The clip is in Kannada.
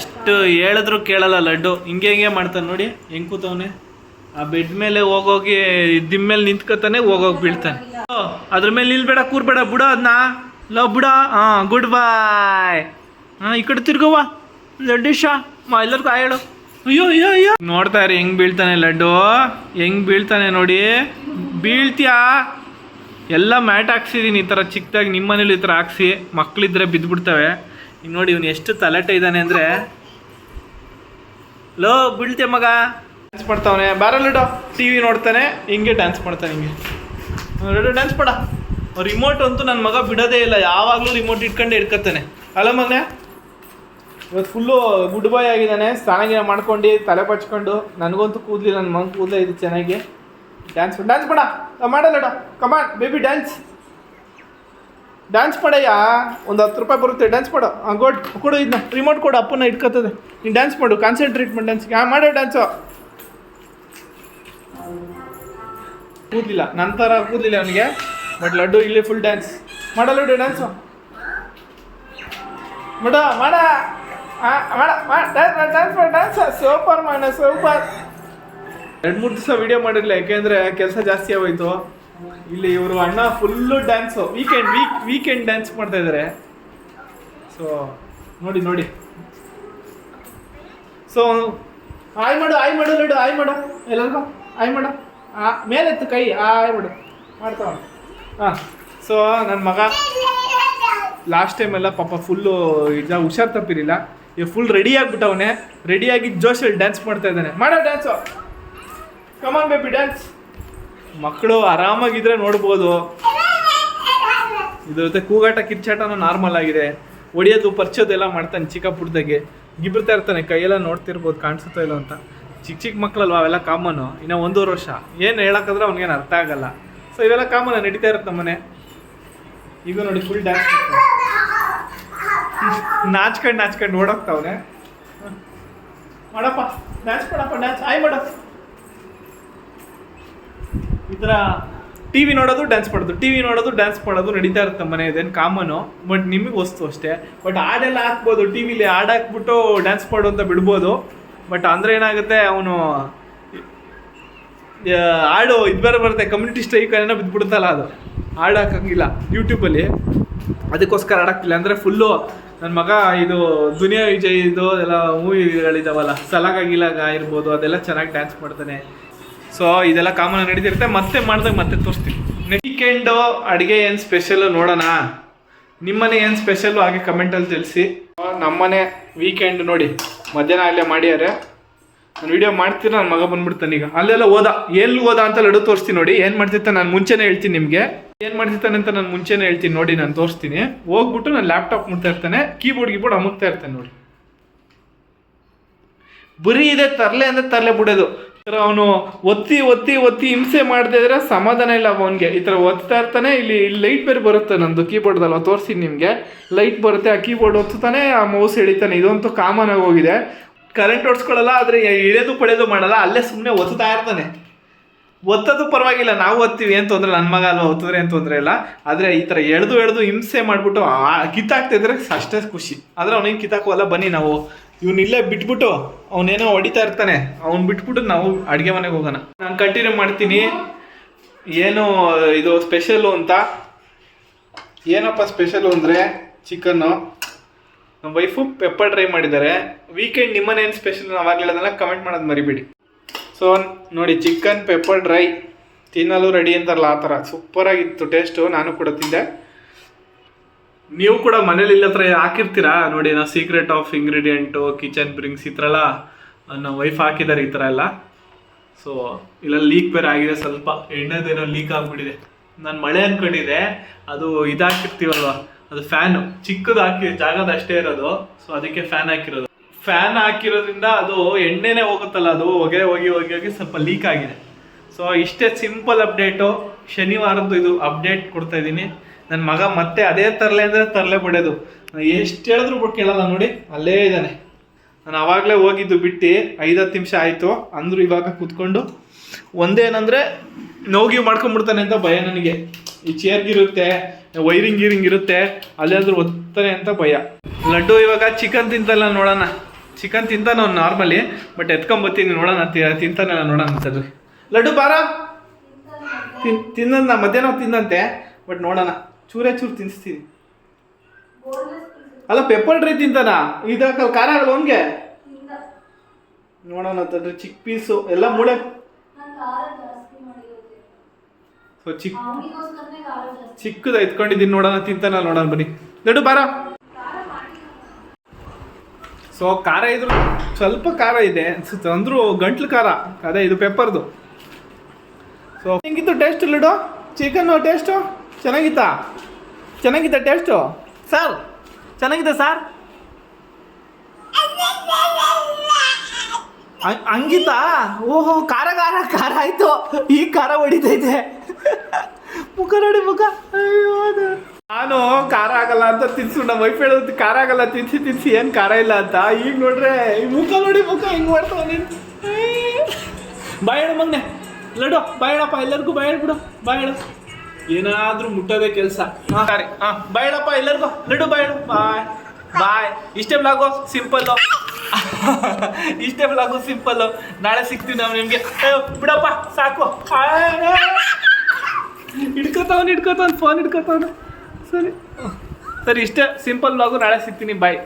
ಎಷ್ಟು ಹೇಳಿದ್ರು ಕೇಳಲ್ಲ ಲಡ್ಡು. ಹಿಂಗೆ ಹಿಂಗೆ ಮಾಡ್ತಾನೆ ನೋಡಿ, ಹೆಂಗ್ ಕೂತವನೆ? ಆ ಬೆಡ್ ಮೇಲೆ ಹೋಗೋಗಿ ದಿಮ್ ಮೇಲೆ ನಿಂತ್ಕೊತಾನೆ ಹೋಗೋಗಿ ಬೀಳ್ತಾನೆ. ಅದ್ರ ಮೇಲೆ ನಿಲ್ಬೇಡ, ಕೂರ್ಬೇಡ, ಬಿಡ ಅದನ್ನ ಲವ್ ಬಿಡ? ಹಾಂ, ಗುಡ್ ಬಾಯ್ ಹಾಂ, ಈ ಕಡೆ ತಿರ್ಗವ್ವ ಶಾ ಮಾ, ಎಲ್ಲರಿಗೂ ಹೇಳು. ಅಯ್ಯೋ ಅಯ್ಯೋ ಅಯ್ಯೋ. ನೋಡ್ತಾ ಇರಿ, ಹೆಂಗ್ ಬೀಳ್ತಾನೆ ಲಡ್ಡು. ಹೆಂಗ್ ಬೀಳ್ತಾನೆ ನೋಡಿ. ಬೀಳ್ತೀಯಾ? ಎಲ್ಲ ಮ್ಯಾಟ್ ಹಾಕ್ಸಿದೀನಿ, ಈ ಥರ ಚಿಕ್ಕದಾಗಿ ನಿಮ್ಮನೇಲಿ ಈ ಥರ ಹಾಕ್ಸಿ. ಮಕ್ಕಳಿದ್ರೆ ಬಿದ್ದುಬಿಡ್ತವೆ ಈಗ ನೋಡಿ ಇವನು ಎಷ್ಟು ತಲೆಟೆ ಇದ್ದಾನೆ ಅಂದರೆ. ಲೋ, ಬೀಳ್ತೆ ಮಗ. ಡ್ಯಾನ್ಸ್ ಮಾಡ್ತಾವನೆ. ಬ್ಯಾರಲ್ಲಿಡೋ ಟಿ ವಿ ನೋಡ್ತಾನೆ, ಹಿಂಗೆ ಡ್ಯಾನ್ಸ್ ಮಾಡ್ತಾನೆ ಹಿಂಗೆ. ಡ್ಯಾನ್ಸ್ ಮಾಡ. ರಿಮೋಟ್ ಅಂತೂ ನನ್ನ ಮಗ ಬಿಡೋದೇ ಇಲ್ಲ. ಯಾವಾಗಲೂ ರಿಮೋಟ್ ಇಟ್ಕೊಂಡೇ ಇಟ್ಕೊತಾನೆ. ಅಲ್ಲ ಮಗನೇ. ಇವತ್ತು ಫುಲ್ಲು ಗುಡ್ ಬಾಯ್ ಆಗಿದ್ದಾನೆ. ಸ್ನಾನ ಮಾಡ್ಕೊಂಡು, ತಲೆ ಪಚ್ಕೊಂಡು. ನನಗಂತೂ ಕೂದಲಿ ನನ್ನ ಮಗ ಕೂದಲೇ ಇದು ಚೆನ್ನಾಗಿ. ಡ್ಯಾನ್ಸ್ ಡ್ಯಾನ್ಸ್ ಮಾಡ. ಮಾಡಲ್ಲಡ ಕಮಾಂಡ್ ಬೇಬಿ ಡ್ಯಾನ್ಸ್ ಡ್ಯಾನ್ಸ್ ಮಾಡಯ್ಯ ಒಂದು ಹತ್ತು ರೂಪಾಯಿ ಬರುತ್ತೆ ಡ್ಯಾನ್ಸ್ ಮಾಡು ಗೋಡ್ ಕೊಡು ಇದನ್ನ ರಿಮೋಟ್ ಕೊಡು ಅಪ್ಪನ ಇಟ್ಕೊತದೆ. ನೀನು ಡ್ಯಾನ್ಸ್ ಮಾಡು ಕಾನ್ಸಂಟ್ರೇಟ್ ಮಾಡಿ ಡ್ಯಾನ್ಸ್ ಹಾಂ, ಮಾಡೋ ಡ್ಯಾನ್ಸು ಕೂದಲಿಲ್ಲ, ನಂತರ ಕೂದಲಿಲ್ಲ ಅವನಿಗೆ ಬಟ್ ಲಡ್ಡು ಇಲ್ಲಿ ಫುಲ್ ಡ್ಯಾನ್ಸ್ ಮಾಡೋ ಲಡ್ಡು ಡ್ಯಾನ್ಸು ಮಾಡ ಮಾಡ. ಡ್ಯಾನ್ಸ್ ಮಾಡ ಡ್ಯಾನ್ಸ್ ಸೂಪರ್ ಮಾಡ ಸೂಪರ್ ಎರಡು ಮೂರು ದಿವಸ ವೀಡಿಯೋ ಮಾಡಿರಲಿಲ್ಲ ಯಾಕೆಂದ್ರೆ ಕೆಲಸ ಜಾಸ್ತಿ ಆಗೋಯ್ತು. ಇಲ್ಲಿ ಇವರು ಅಣ್ಣ full dance weekend week weekend dance ಮಾಡ್ತಾ ಇದ್ದಾರೆ ಸೊ ನೋಡಿ ನೋಡಿ. ಸೊ ಆಯ್ ಮಾಡು ಆಯ್ ಮಾಡು ನೋಡು ಆಯ್ ಮಾಡು. ಎಲ್ಲರಿಗೂ? ಆಯ್ ಮಾಡು. ಆ, ಮೇಲೆತ್ತು ಕೈ ಆಯ್ ಮಾಡು. ಮಾಡ್ತಾವ ಹಾಂ ಸೊ ನನ್ನ ಮಗ ಲಾಸ್ಟ್ ಟೈಮ್ ಎಲ್ಲ ಪಾಪ ಫುಲ್ಲು ಇದ ಹುಷಾರ್ ತಪ್ಪಿರಲಿಲ್ಲ. ಈಗ ಫುಲ್ ರೆಡಿ ಆಗ್ಬಿಟ್ಟವನೆ ರೆಡಿಯಾಗಿ ಜೋಶಲ್ಲಿ ಡ್ಯಾನ್ಸ್ ಮಾಡ್ತಾ ಇದ್ದಾನೆ. ಮಾಡೋ ಡ್ಯಾನ್ಸು ಕಮಾನ್ ಬೇಬಿ ಡ್ಯಾನ್ಸ್ ಮಕ್ಕಳು ಆರಾಮಾಗಿದ್ರೆ ನೋಡ್ಬೋದು. ಇದ್ರ ಜೊತೆ ಕೂಗಾಟ, ಕಿರ್ಚಾಟನೂ ನಾರ್ಮಲ್ ಆಗಿದೆ. ಹೊಡಿಯೋದು ಪರ್ಚೋದೆಲ್ಲ ಮಾಡ್ತಾನೆ ಚಿಕ್ಕ ಪುಟ್ಟದಾಗೆ ಗಿಬ್ರತಾ ಇರ್ತಾನೆ, ಕೈಯೆಲ್ಲ ನೋಡ್ತಿರ್ಬೋದು, ಕಾಣಿಸುತ್ತೋ ಇಲ್ಲ ಅಂತ. ಚಿಕ್ಕ ಚಿಕ್ಕ ಮಕ್ಕಳಲ್ವ, ಅವೆಲ್ಲ ಕಾಮನು ಇನ್ನು ಒಂದೂವರೆ ವರ್ಷ. ಏನು ಹೇಳಕ್ಕಂದ್ರೆ ಅವ್ನಿಗೇನು ಅರ್ಥ ಆಗಲ್ಲ. ಸೊ ಇವೆಲ್ಲ ಕಾಮನ್ ನಡೀತಾ ಇರುತ್ತೆ ನಮ್ಮನೆ. ಈಗ ನೋಡಿ ಫುಲ್ ಡ್ಯಾನ್ಸ್ ನಾಚ್ಕೊಂಡು ನಾಚ್ಕೊಂಡು ನೋಡೋಗ್ತಾವನೆ ಮಾಡಪ್ಪ ಡ್ಯಾನ್ಸ್ ಮಾಡಪ್ಪ ಡ್ಯಾನ್ಸ್ ಆಯ್ ಮಾಡ ಈ ಥರ ಟಿ ವಿ ನೋಡೋದು ಡ್ಯಾನ್ಸ್ ಮಾಡೋದು ಟಿ ವಿ ನೋಡೋದು ಡ್ಯಾನ್ಸ್ ಮಾಡೋದು ನಡೀತಾ ಇರುತ್ತೆ ಮನೆ, ಇದೇನು ಕಾಮನು ಬಟ್ ನಿಮಗೆ ವಸ್ತು ಅಷ್ಟೇ. ಬಟ್ ಹಾಡೆಲ್ಲ ಹಾಕ್ಬೋದು ಟಿ ವಿಲಿ ಹಾಡು ಹಾಕ್ಬಿಟ್ಟು ಡ್ಯಾನ್ಸ್ ಮಾಡು ಅಂತ ಬಿಡ್ಬೋದು. ಬಟ್ ಅಂದರೆ ಏನಾಗುತ್ತೆ, ಅವನು ಹಾಡು ಇದು ಬೇರೆ ಬರುತ್ತೆ ಕಮ್ಯುನಿಟಿ ಸ್ಟ್ರೈಕ್ ಏನೋ ಬಿದ್ದುಬಿಡುತ್ತಲ್ಲ ಅದು. ಹಾಡು ಹಾಕಂಗಿಲ್ಲ ಯೂಟ್ಯೂಬಲ್ಲಿ ಅದಕ್ಕೋಸ್ಕರ ಹಾಡಾಕ್ತಿಲ್ಲ, ಅಂದರೆ ಫುಲ್ಲು ನನ್ನ ಮಗ ಇದು ದುನಿಯಾ ವಿಜಯ್ ಇದು, ಎಲ್ಲ ಮೂವಿಗಳಿದಾವಲ್ಲ ಸಲಾಗ ಗಿಲಾಗ ಇರ್ಬೋದು ಅದೆಲ್ಲ ಚೆನ್ನಾಗಿ ಡ್ಯಾನ್ಸ್ ಮಾಡ್ತಾನೆ. ಸೊ ಇದೆಲ್ಲ ಕಾಮನ್ ನಡೀತಿರುತ್ತೆ. ಮತ್ತೆ ಮಾಡಿದಾಗ ಮತ್ತೆ ತೋರಿಸ್ತೀನಿ. ವೀಕೆಂಡು ಅಡುಗೆ ಏನು ಸ್ಪೆಷಲ್ ನೋಡೋಣ? ನಿಮ್ಮನೆ ಏನು ಸ್ಪೆಷಲ್ಲು ಹಾಗೆ ಕಮೆಂಟಲ್ಲಿ ತಿಳಿಸಿ. ನಮ್ಮನೆ ವೀಕೆಂಡ್ ನೋಡಿ, ಮಧ್ಯಾಹ್ನ ಅಲ್ಲೇ ಮಾಡ್ಯಾರೆ ನಾನು ವಿಡಿಯೋ ಮಾಡ್ತೀನಿ ನನ್ನ ಮಗ ಬಂದ್ಬಿಡ್ತಾನೆ ಈಗ. ಅಲ್ಲೆಲ್ಲ ಓದ. ಎಲ್ಲಿ ಓದ ಅಂತ ಲಡು ತೋರಿಸ್ತೀನಿ ನೋಡಿ. ಏನು ಮಾಡ್ತಿರ್ತಾನೆ ನಾನು ಮುಂಚೆನೇ ಹೇಳ್ತೀನಿ ನಿಮಗೆ. ಏನು ಮಾಡ್ತಿರ್ತಾನೆ ಅಂತ ನಾನು ಮುಂಚೆನೇ ಹೇಳ್ತೀನಿ ನೋಡಿ, ನಾನು ತೋರಿಸ್ತೀನಿ. ಹೋಗ್ಬಿಟ್ಟು ನಾನು ಲ್ಯಾಪ್ಟಾಪ್ ಮುಟ್ತಾ ಇರ್ತಾನೆ. ಕೀಬೋರ್ಡ್ ಕೀಬೋರ್ಡ್ ಅಮುಕ್ತಾ ಇರ್ತಾನೆ ನೋಡಿ. ಬರೀ ಇದೆ, ತರಲೆ ಅಂದರೆ ತರಲೆ ಬಿಡೋದು. ಅವನು ಒತ್ತಿ ಒತ್ತಿ ಒತ್ತಿ ಹಿಂಸೆ ಮಾಡದೇ ಇದ್ರೆ ಸಮಾಧಾನ ಇಲ್ಲ ಅವನಿಗೆ. ಈ ಥರ ಒತ್ತಾ ಇರ್ತಾನೆ, ಇಲ್ಲಿ ಲೈಟ್ ಬೇರೆ ಬರುತ್ತೆ ನಂದು ಕೀಬೋರ್ಡ್ದಲ್ಲ ತೋರಿಸ್ತೀನಿ ನಿಮಗೆ. ಲೈಟ್ ಬರುತ್ತೆ, ಆ ಕೀಬೋರ್ಡ್ ಒತ್ತುತ್ತಾನೆ, ಆ ಮೌಸ್ ಎಳಿತಾನೆ. ಇದಂತೂ ಕಾಮನ್ ಆಗಿ ಹೋಗಿದೆ. ಕರೆಂಟ್ ಓಡಿಸ್ಕೊಳ್ಳಲ್ಲ, ಆದರೆ ಇಳೆದು ಪಡೆಯೋದು ಮಾಡಲ್ಲ, ಅಲ್ಲೇ ಸುಮ್ಮನೆ ಒತ್ತಾ ಇರ್ತಾನೆ. ಒತ್ತದು ಪರವಾಗಿಲ್ಲ, ನಾವು ಒತ್ತೀವಿ ಏನು ತೊಂದರೆ ನನ್ನ ಮಗ ಅಲ್ವಾ ಒತ್ತಿದ್ರೆ ಏನು ತೊಂದರೆ ಇಲ್ಲ. ಆದರೆ ಈ ಥರ ಎಳೆದು ಎಳೆದು ಹಿಂಸೆ ಮಾಡಿಬಿಟ್ಟು ಕಿತ್ತಾಕ್ತಿದ್ರೆ ಅಷ್ಟೇ ಖುಷಿ. ಆದರೆ ಅವನಿಗೆ ಕಿತ್ತಾಕೋಲ್ಲ ಬನ್ನಿ ನಾವು ಇವ್ನು ಇಲ್ಲೇ ಬಿಟ್ಬಿಟ್ಟು ಅವನೇನೋ ಹೊಡಿತಾ ಇರ್ತಾನೆ. ಅವ್ನು ಬಿಟ್ಬಿಟ್ಟು ನಾವು ಅಡುಗೆ ಮನೆಗೆ ಹೋಗೋಣ. ನಾನು ಕಂಟಿನ್ಯೂ ಮಾಡ್ತೀನಿ. ಏನು ಇದು ಸ್ಪೆಷಲು ಅಂತ? ಏನಪ್ಪ ಸ್ಪೆಷಲು ಅಂದರೆ ಚಿಕನ್ನು? ನಮ್ಮ ವೈಫು ಪೆಪ್ಪರ್ ಡ್ರೈ ಮಾಡಿದ್ದಾರೆ. ವೀಕೆಂಡ್ ನಿಮ್ಮನೇನು ಏನು ಸ್ಪೆಷಲ್ ನಾವಾಗಲಿಲ್ಲ ಅದನ್ನ ಕಮೆಂಟ್ ಮಾಡೋದು ಮರಿಬೇಡಿ. ಸೊ ನೋಡಿ ಚಿಕನ್ ಪೆಪ್ಪರ್ ಡ್ರೈ ತಿನ್ನಲು ರೆಡಿ ಅಂತಾರಲ್ಲ ಆ ಥರ. ಸೂಪರಾಗಿತ್ತು ಟೇಸ್ಟು ನಾನು ಕೂಡ ತಿಂದೆ. ನೀವು ಕೂಡ ಮನೇಲಿ ಇಲ್ಲ ಹತ್ರ ಹಾಕಿರ್ತೀರಾ? ನೋಡಿ, ನಾ secret of ingredient kitchen brings ಈ ಥರ ಎಲ್ಲ ವೈಫ್ ಹಾಕಿದ್ದಾರೆ ಈ ಥರ ಎಲ್ಲ. ಸೊ ಇಲ್ಲ ಲೀಕ್ ಬೇರೆ ಆಗಿದೆ. ಸ್ವಲ್ಪ ಎಣ್ಣೆದೇನೋ ಲೀಕ್ ಆಗಿಬಿಟ್ಟಿದೆ. ನಾನು ಮಳೆ ಅಂದ್ಕೊಂಡಿದ್ದೆ ಅದು ಇದಾಕಿರ್ತೀವಲ್ವ ಅದು ಫ್ಯಾನು ಚಿಕ್ಕದು ಹಾಕಿ, ಜಾಗದ ಇರೋದು. ಸೊ ಅದಕ್ಕೆ ಫ್ಯಾನ್ ಹಾಕಿರೋದು. ಫ್ಯಾನ್ ಹಾಕಿರೋದ್ರಿಂದ ಅದು ಎಣ್ಣೆನೇ ಹೋಗುತ್ತಲ್ಲ, ಅದು ಹೊಗೆ ಹೋಗಿ ಹೋಗಿ ಹೋಗಿ ಸ್ವಲ್ಪ ಲೀಕ್ ಆಗಿದೆ. ಸೊ ಇಷ್ಟೇ ಸಿಂಪಲ್ ಅಪ್ಡೇಟು ಶನಿವಾರದ್ದು ಇದು ಅಪ್ಡೇಟ್ ಕೊಡ್ತಾ ಇದ್ದೀನಿ. ನನ್ನ ಮಗ ಮತ್ತೆ ಅದೇ ತರಲೆ ಅಂದರೆ ತರಲೆ ಬಿಡೋದು. ಎಷ್ಟು ಹೇಳಿದ್ರು ಕೇಳಲ್ಲ ನೋಡಿ, ಅಲ್ಲೇ ಇದ್ದಾನೆ. ನಾನು ಆವಾಗಲೇ ಹೋಗಿದ್ದು ಬಿಟ್ಟು ಐದತ್ತು ನಿಮಿಷ ಆಯಿತು, ಅಂದರು ಇವಾಗ ಕೂತ್ಕೊಂಡು ಒಂದೇನಂದರೆ ನೋಗಿ ಮಾಡ್ಕೊಂಡ್ಬಿಡ್ತಾನೆ ಅಂತ ಭಯ ನನಗೆ. ಈ ಚೇರ್ಗಿರುತ್ತೆ ವೈರಿಂಗ್ ಗೀರಿಂಗ್ ಇರುತ್ತೆ ಅಲ್ಲಾದ್ರೂ ಒತ್ತಾನೆ ಅಂತ ಭಯ. ಲಡ್ಡು ಇವಾಗ ಚಿಕನ್ ತಿಂತಲ್ಲ ನೋಡೋಣ. ಚಿಕನ್ ತಿಂತಾನ ಅವ್ನು ನಾರ್ಮಲಿ ಬಟ್ ಎತ್ಕೊಂಬತ್ತೀನಿ ನೋಡೋಣ, ತಿ- ತಿಂತಾನಲ್ಲ ನೋಡೋಣ ಅಂತದ್ದು. ಲಡ್ಡು ಬಾರ? ತಿನ್ ತಿನ್ನ ಮಧ್ಯಾಹ್ನ ತಿಂದಂತೆ ಬಟ್ ನೋಡೋಣ. ಚೂರೇ ಚೂರು ತಿನ್ನಿಸ್ತೀನಿ ಅಲ್ಲ ಪೆಪ್ಪರ್ ಡ್ರೈ ತಿಂತಾನಾ? ಇದಕ್ಕೆ ಖಾರ ಆಗಲ್ಲ ಅವನಿಗೆ ನೋಡೋಣ ಅಂತಂದ್ರೆ ಚಿಕ್ಕ ಪೀಸು ಎಲ್ಲ ಮೂಳೆ ಸೊ ಚಿಕ್ಕ ಚಿಕ್ಕದ ಎತ್ಕೊಂಡಿದ್ದೀನಿ ನೋಡೋಣ ತಿಂತಾನ ನೋಡೋಣ ಬನ್ನಿ. ದೊಡ್ಡ ಬಾರ. ಸೊ ಖಾರ ಇದ್ರು ಸ್ವಲ್ಪ ಖಾರ ಇದೆ ಅನ್ಸುತ್ತೆ. ಅಂದ್ರೂ ಗಂಟ್ಲು ಖಾರ. ಅದೇ ಇದು ಪೆಪ್ಪರ್ದು ಸೊ ಹೆಂಗಿತ್ತು ಟೇಸ್ಟ್ ಲಡು? Chicken taste? ಚೆನ್ನಾಗಿತ್ತಾ? ಚೆನ್ನಾಗಿತ್ತ ಟೇಸ್ಟು? ಸರ್ ಚೆನ್ನಾಗಿದೆ ಸರ್? ಹಂಗಿತ್ತ? ಓಹೋ, ಖಾರ ಖಾರ ಖಾರ ಆಯ್ತು. ಈ ಖಾರ ಹೊಡಿತೈತೆ. ಮುಖ ನೋಡಿ ಮುಖ. ಅಯ್ಯೋ ನಾನು ಖಾರ ಆಗಲ್ಲ ಅಂತ ತಿನ್ಸು ನಮ್ಮ ವೈಫ್ ಹೇಳೋದು ಖಾರ ಆಗಲ್ಲ, ತಿನ್ಸಿ ತಿನ್ಸಿ, ಏನು ಖಾರ ಇಲ್ಲ ಅಂತ. ಈಗ ನೋಡ್ರೆ, ಈ ಮುಖ ನೋಡಿ ಮುಖ ಹಿಂಗ್ ಮಾಡ್ತಾವ ನೀನು? ಬಾಯ್ ಹೇಳು ಮಗ್ನೆ. ಬಾಯ್ ಹೇಳಪ್ಪ. ಎಲ್ಲರಿಗೂ ಬಾಯ್ ಬಾಯ್ ಹೇಳು. ಏನಾದ್ರೂ ಮುಟ್ಟದೆ ಕೆಲಸ. ಸರಿ. ಹೇಳಪ್ಪ ಎಲ್ಲರಿಗೂ. ಲಡ್ಡು ಬೈಡು ಬಾಯ್ ಬಾಯ್ ಇಷ್ಟೇ ಬ್ಲಾಗು ಸಿಂಪಲ್ಲು ಇಷ್ಟೇ ಬ್ಲಾಗು ಸಿಂಪಲ್ಲು ನಾಳೆ ಸಿಗ್ತೀವಿ ನಾವು ನಿಮಗೆ. ಬಿಡಪ್ಪ, ಸಾಕು. ಹಿಡ್ಕೊತಾವನ್ ಹಿಡ್ಕೊತಾವನ್ ಫೋನ್ ಹಿಡ್ಕೊತಾವನು. ಸರಿ. ಸರಿ, ಇಷ್ಟೇ. ಸಿಂಪಲ್ ಬ್ಲಾಗು ನಾಳೆ ಸಿಗ್ತೀನಿ. ಬಾಯ್